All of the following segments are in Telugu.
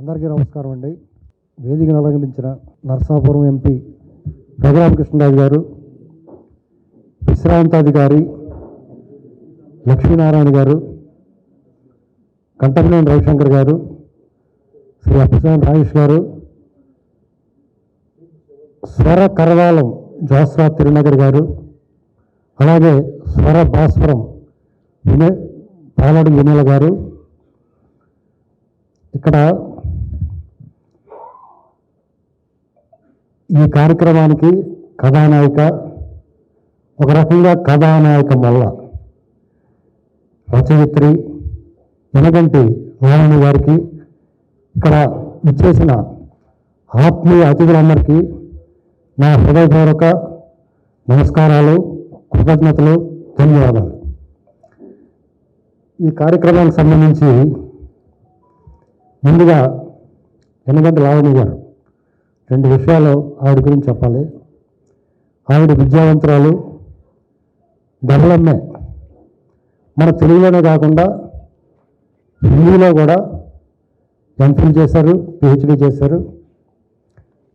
అందరికీ నమస్కారం అండి. వేదికను అలంకరించిన నరసాపురం ఎంపీ రఘురామకృష్ణరాజు గారు విశ్రాంతాధికారి లక్ష్మీనారాయణ గారు కంటమనేని రవిశంకర్ గారు శ్రీ అప్పసాని రాజేష్ గారు స్వర కరవాలం జోస్రా తిరునగర్ గారు అలాగే స్వర భాస్వరం వినయ్ పాలడు వినయల గారు. ఇక్కడ ఈ కార్యక్రమానికి కథానాయిక ఒక రకంగా కథానాయక మల్ల రచయిత్రి ఎనగంటి నారాయణ గారికి ఇక్కడ ఇచ్చేసిన ఆత్మీయ అతిథులందరికీ నా హృదయపూర్వక నమస్కారాలు కృతజ్ఞతలు ధన్యవాదాలు. ఈ కార్యక్రమానికి సంబంధించి ముందుగా ఎనగంటి లావణి గారు రెండు విషయాలు ఆవిడ గురించి చెప్పాలి. ఆవిడ విద్యావంతురాలు డబుల్ఎంఏ మన తెలుగులోనే కాకుండా హిందీలో కూడా ఎంఫిల్ చేశారు పిహెచ్డి చేశారు.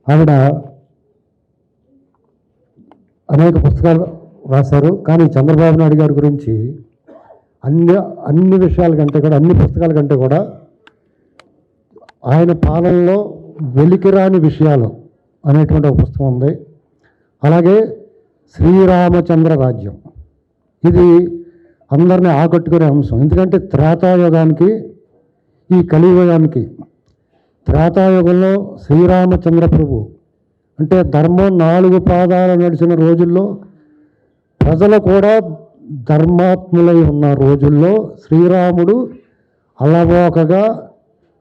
ఆవిడ అనేక పుస్తకాలు రాశారు. కానీ చంద్రబాబు నాయుడు గారి గురించి అన్ని అన్ని విషయాల కంటే కూడా అన్ని పుస్తకాల కంటే కూడా ఆయన పాలనలో వెలికిరాని విషయాలు అనేటువంటి ఒక పుస్తకం ఉంది. అలాగే శ్రీరామచంద్ర రాజ్యం. ఇది అందరిని ఆకట్టుకునే అంశం. ఎందుకంటే త్రేతాయుగానికి ఈ కలియుగానికి త్రేతాయుగంలో శ్రీరామచంద్ర ప్రభు అంటే ధర్మం నాలుగు పాదాలు నడిచిన రోజుల్లో ప్రజలు కూడా ధర్మాత్ములై ఉన్న రోజుల్లో శ్రీరాముడు అలవోకగా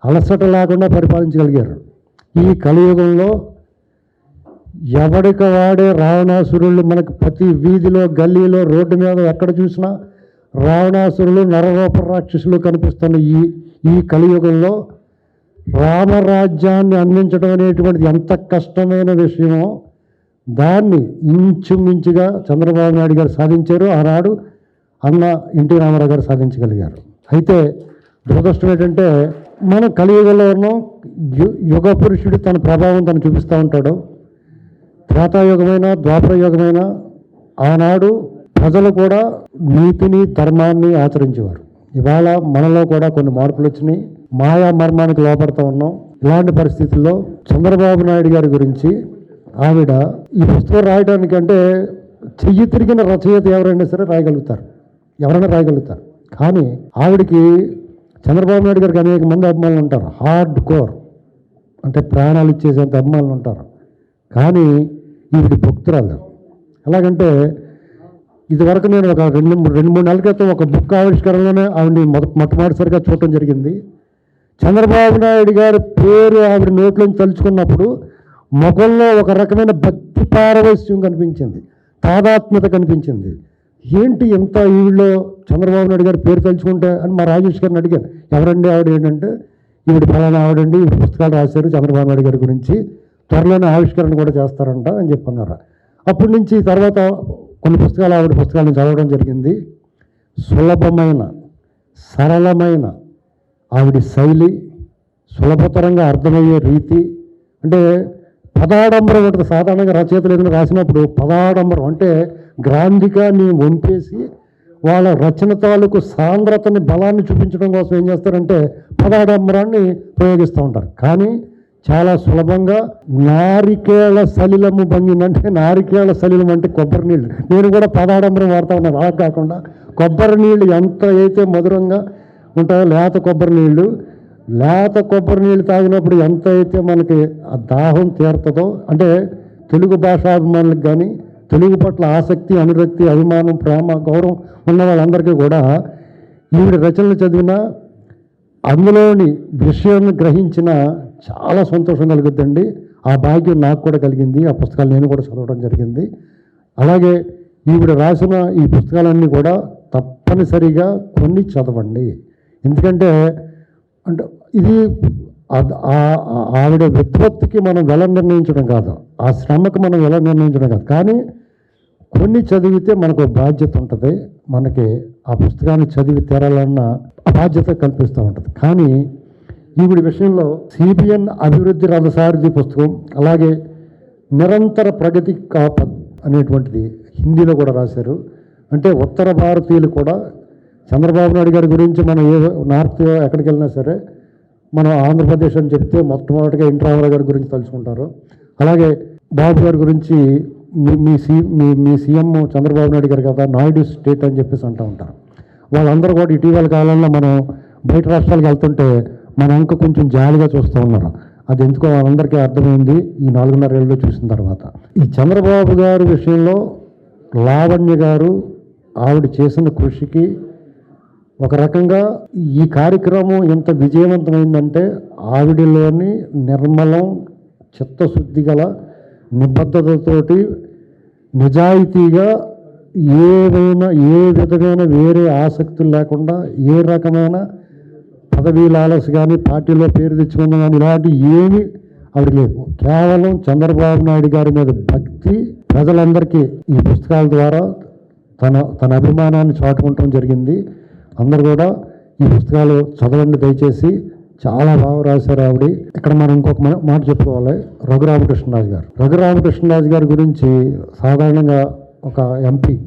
అలసట లేకుండా పరిపాలించగలిగారు. ఈ కలియుగంలో ఎవడిక వాడే రావణాసురులు మనకు ప్రతి వీధిలో గల్లీలో రోడ్డు మీద ఎక్కడ చూసినా రావణాసురులు నరరూప రాక్షసులు కనిపిస్తున్న ఈ ఈ కలియుగంలో రామరాజ్యాన్ని అందించడం అనేటువంటిది ఎంత కష్టమైన విషయమో దాన్ని ఇంచుమించుగా చంద్రబాబు నాయుడు గారు సాధించారు. ఆనాడు అన్న ఎన్టీ రామారావు గారు సాధించగలిగారు. అయితే దురదృష్టం ఏంటంటే మనం కలియుగంలో ఉన్నాం యు- యుగ పురుషుడు తన ప్రభావం తను చూపిస్తూ ఉంటాడు. త్రేతాయుగమైన ద్వాపర యుగమైన ఆనాడు ప్రజలు కూడా నీతిని ధర్మాన్ని ఆచరించేవారు. ఇవాళ మనలో కూడా కొన్ని మార్పులు వచ్చినాయి. మాయా మర్మానికి లోపడుతూ ఉన్నాం. ఇలాంటి పరిస్థితుల్లో చంద్రబాబు నాయుడు గారి గురించి ఆవిడ ఈ పుస్తకం రాయడానికంటే చెయ్యి తిరిగిన రచయిత ఎవరైనా సరే రాయగలుగుతారు. ఎవరైనా రాయగలుగుతారు. కానీ ఆవిడకి చంద్రబాబు నాయుడు గారికి అనేక మంది అభిమానులు ఉంటారు. హార్డ్ కోర్ అంటే ప్రాణాలు ఇచ్చేసేంత అభిమానులు ఉంటారు. కానీ ఈవిడ భక్తురాలు. ఎలాగంటే ఇదివరకు నేను ఒక రెండు మూడు రెండు మూడు నెలల క్రితం ఒక బుక్ ఆవిష్కరణలోనే ఆవిడని మొద మొట్టమొదటిసారిగా చూడటం జరిగింది. చంద్రబాబు నాయుడు గారి పేరు ఆవిడ నోట్లోంచి తలుచుకున్నప్పుడు ముఖంలో ఒక రకమైన భక్తి పారవస్యం కనిపించింది. తాదాత్మ్యత కనిపించింది. ఏంటి ఎంత ఈవిడలో చంద్రబాబు నాయుడు గారి పేరు తలుచుకుంటే అని మా రాజేష్ గారిని అడిగాను. ఎవరండి ఆవిడ ఏంటంటే ఈవిడ ఫలానా ఆవిడండి ఈవిడ పుస్తకాలు రాశారు చంద్రబాబు నాయుడు గారి గురించి త్వరలోనే ఆవిష్కరణ కూడా చేస్తారంట అని చెప్పన్నారు. అప్పటి నుంచి తర్వాత కొన్ని పుస్తకాలు ఆవిడ పుస్తకాలను చదవడం జరిగింది. సులభమైన సరళమైన ఆవిడ శైలి సులభతరంగా అర్థమయ్యే రీతి అంటే పదాడంబరం ఉంటుంది సాధారణంగా రచయితలు ఏదైనా రాసినప్పుడు పదాడంబరం అంటే గ్రాంధికాన్ని వంపేసి వాళ్ళ రచన తాలూకు సాంద్రతని బలాన్ని చూపించడం కోసం ఏం చేస్తారంటే పదాడంబరాన్ని ప్రయోగిస్తూ ఉంటారు. కానీ చాలా సులభంగా నారికేళ సలిలము భంగిందంటే నారికేళ సలిలం అంటే కొబ్బరి నీళ్ళు. నేను కూడా పదాడంబరం వాడుతూ ఉన్నాను అలా కాకుండా. కొబ్బరి నీళ్ళు ఎంత అయితే మధురంగా ఉంటాయో లేత కొబ్బరి నీళ్ళు. లేత కొబ్బరి నీళ్ళు తాగినప్పుడు ఎంత అయితే మనకి ఆ దాహం తీరుతుందో అంటే తెలుగు భాషాభిమానులకు కానీ తెలుగు పట్ల ఆసక్తి అనురక్తి అభిమానం ప్రేమ గౌరవం ఉన్న వాళ్ళందరికీ కూడా ఈవిడ రచనలు చదివిన అందులోని విషయాన్ని గ్రహించిన చాలా సంతోషం కలుగుద్దండి. ఆ భాగ్యం నాకు కూడా కలిగింది. ఆ పుస్తకాలు నేను కూడా చదవడం జరిగింది. అలాగే ఈవిడ రాసిన ఈ పుస్తకాలన్నీ కూడా తప్పనిసరిగా కొన్ని చదవండి. ఎందుకంటే అంటే ఇది ఆవిడ విత్పత్తికి మనం వెల నిర్ణయించడం కాదు. ఆ శ్రమకు మనం ఎలా నిర్ణయించడం కాదు. కానీ కొన్ని చదివితే మనకు ఒక బాధ్యత ఉంటుంది. మనకి ఆ పుస్తకాన్ని చదివి తీరాలన్న బాధ్యత కల్పిస్తూ ఉంటుంది. కానీ ఈవిడి విషయంలో సిబిఎన్ అభివృద్ధి రథసారథి పుస్తకం అలాగే నిరంతర ప్రగతి కాపద్ అనేటువంటిది హిందీలో కూడా రాశారు. అంటే ఉత్తర భారతీయులు కూడా చంద్రబాబు నాయుడు గారి గురించి మనం ఏ నార్త్ ఎక్కడికి వెళ్ళినా సరే మనం ఆంధ్రప్రదేశ్ అని చెప్తే మొట్టమొదటిగా ఎన్ రామారావు గారి గురించి తలుచుకుంటారు. అలాగే బాబు గారి గురించి మీ మీ సి మీ మీ సీఎం చంద్రబాబు నాయుడు గారు కదా నాయుడు స్టేట్ అని చెప్పేసి అంటూ ఉంటారు. వాళ్ళందరూ కూడా ఇటీవల కాలంలో మనం బయట రాష్ట్రాలకు వెళ్తుంటే మన ఇంకా కొంచెం జాలిగా చూస్తూ ఉన్నారు. అది ఎందుకో వాళ్ళందరికీ అర్థమైంది ఈ నాలుగున్నర ఏళ్ళలో చూసిన తర్వాత. ఈ చంద్రబాబు గారి విషయంలో లావణ్య గారు ఆవిడ చేసిన కృషికి ఒక రకంగా ఈ కార్యక్రమం ఎంత విజయవంతమైందంటే ఆవిడలోని నిర్మలం చిత్తశుద్ధి గల నిబద్ధతతోటి నిజాయితీగా ఏవైనా ఏ విధమైన వేరే ఆసక్తులు లేకుండా ఏ రకమైన పదవీ లాలస్ కానీ పార్టీలో పేరు తెచ్చుకుందాం కానీ ఇలాంటి ఏమీ ఆవిడ లేదు కేవలం చంద్రబాబు నాయుడు గారి మీద భక్తి ప్రజలందరికీ ఈ పుస్తకాల ద్వారా తన తన అభిమానాన్ని చాటుకుంటం జరిగింది. అందరు కూడా ఈ పుస్తకాలు చదవండి దయచేసి. చాలా బాగా రాశారు ఆవిడ. ఇక్కడ మనం ఇంకొక మాట చెప్పుకోవాలి. రఘురామకృష్ణరాజు గారు. రఘురామకృష్ణరాజు గారి గురించి సాధారణంగా ఒక ఎంపీ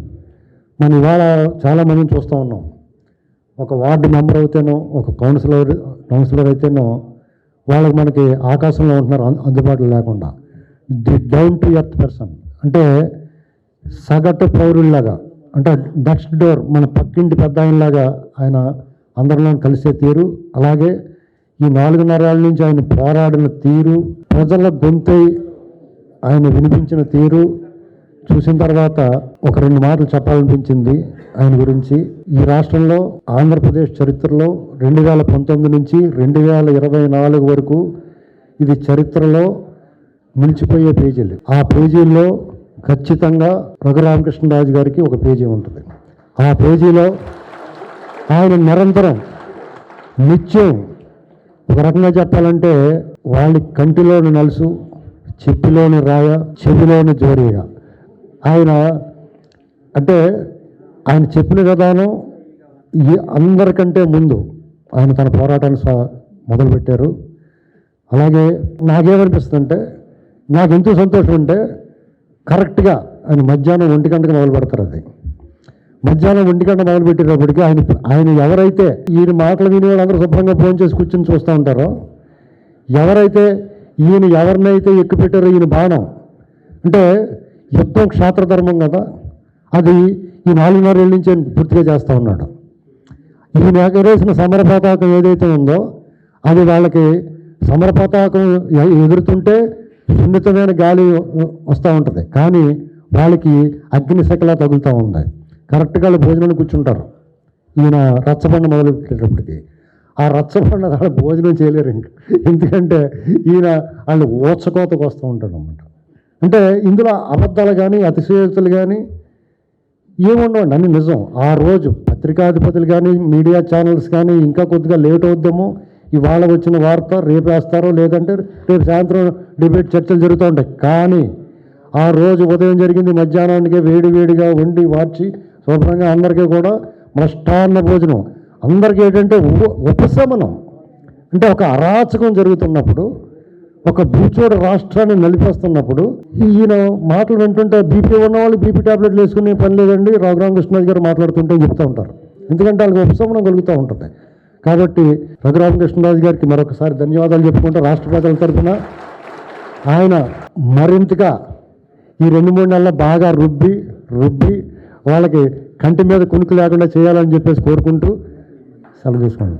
మనం ఇవాళ చాలా మందిని చూస్తూ ఉన్నాం. ఒక వార్డు మెంబర్ అయితేనో ఒక కౌన్సిలర్ కౌన్సిలర్ అయితేనో వాళ్ళకి మనకి ఆకాశంలో ఉంటున్నారు అందుబాటులో లేకుండా. The down to earth person. అంటే సగటు పౌరుల్లాగా అంటే నెక్స్ట్ డోర్ మన పక్కింటి పెద్ద ఆయనలాగా ఆయన అందరిలో కలిసే తీరు. అలాగే ఈ నాలుగున్నరేళ్ళ నుంచి ఆయన పోరాడిన తీరు ప్రజల గొంతై ఆయన వినిపించిన తీరు చూసిన తర్వాత ఒక రెండు మాటలు చెప్పాలనిపించింది ఆయన గురించి. ఈ రాష్ట్రంలో ఆంధ్రప్రదేశ్ చరిత్రలో రెండు వేల పంతొమ్మిది నుంచి రెండు వేల ఇరవై నాలుగు వరకు ఇది చరిత్రలో నిలిచిపోయే పేజీలు. ఆ పేజీల్లో ఖచ్చితంగా రఘురామకృష్ణరాజు గారికి ఒక పేజీ ఉంటుంది. ఆ పేజీలో ఆయన నిరంతరం నిత్యం ఒక రకంగా చెప్పాలంటే వాళ్ళ కంటిలోని నలుసు చెప్పిలోని రాయ చెవిలోని జోరీగా ఆయన అంటే ఆయన చెప్పిన విధానం ఈ అందరికంటే ముందు ఆయన తన పోరాటాన్ని మొదలుపెట్టారు. అలాగే నాకేమనిపిస్తుందంటే నాకు ఎంతో సంతోషం అంటే కరెక్ట్గా ఆయన మధ్యాహ్నం ఒంటి గంటకు మొదలు పెడతారు అది. మధ్యాహ్నం ఒంటి గంట మొదలు పెట్టేటప్పటికి ఆయన ఆయన ఎవరైతే ఈయన మాటలు విని వాళ్ళందరూ శుభ్రంగా ఫోన్ చేసి కూర్చొని చూస్తూ ఉంటారో ఎవరైతే ఈయన ఎవరినైతే ఎక్కుపెట్టారో ఈయన బాణం అంటే యుద్ధం క్షేత్రధర్మం కదా అది ఈ నాలుగున్నర ఏళ్ళ నుంచి ఆయన పూర్తిగా చేస్తూ ఉన్నాడు. ఈయన ఎగరేసిన సమర పతాకం ఏదైతే ఉందో అది వాళ్ళకి సమర పతాకం ఎ- ఎగురుతుంటే సున్నితమైన గాలి వస్తూ ఉంటుంది. కానీ వాళ్ళకి అగ్ని శకలా తగులుతూ ఉంది. కరెక్ట్గా వాళ్ళు భోజనాన్ని కూర్చుంటారు. ఈయన రచ్చబండ మొదలు పెట్టేటప్పటికి ఆ రచ్చబండ వాళ్ళు భోజనం చేయలేరు ఇంక. ఎందుకంటే ఈయన వాళ్ళు ఓచకోతకు వస్తూ ఉంటాడు అనమాట అంటే ఇందులో అబద్ధాలు కానీ అతిశయోక్తులు కానీ ఏముండవండి అన్ని నిజం. ఆ రోజు పత్రికాధిపతులు కానీ మీడియా ఛానల్స్ కానీ ఇంకా కొద్దిగా లేట్ అవుద్దాము. ఇవాళ వచ్చిన వార్త రేపు వేస్తారో లేదంటే రేపు సాయంత్రం డిబేట్ చర్చలు జరుగుతూ ఉంటాయి. కానీ ఆ రోజు ఉదయం జరిగింది మధ్యాహ్నానికి వేడి వేడిగా వండి వార్చి శుభ్రంగా అందరికీ కూడా మష్టాన్న భోజనం. అందరికీ ఏంటంటే ఉపశమనం. అంటే ఒక అరాచకం జరుగుతున్నప్పుడు ఒక భూచోడు రాష్ట్రాన్ని నలిపేస్తున్నప్పుడు ఈయన మాటలు వింటుంటే బీపీ ఉన్న వాళ్ళు బీపీ టాబ్లెట్లు వేసుకునే పని లేదండి. రఘురామకృష్ణరాజు గారు మాట్లాడుతుంటే చెప్తూ ఉంటారు. ఎందుకంటే వాళ్ళకి ఉపశమనం కలుగుతూ ఉంటుంది. కాబట్టి రఘురామకృష్ణరాజు గారికి మరొకసారి ధన్యవాదాలు చెప్పుకుంటూ రాష్ట్ర ప్రజల తరఫున ఆయన మరింతగా ఈ రెండు మూడు నెలల బాగా రుబ్బి రుబ్బి వాళ్ళకి కంటి మీద కునుకు లేకుండా చేయాలని చెప్పేసి కోరుకుంటూ సెలవు తీసుకోండి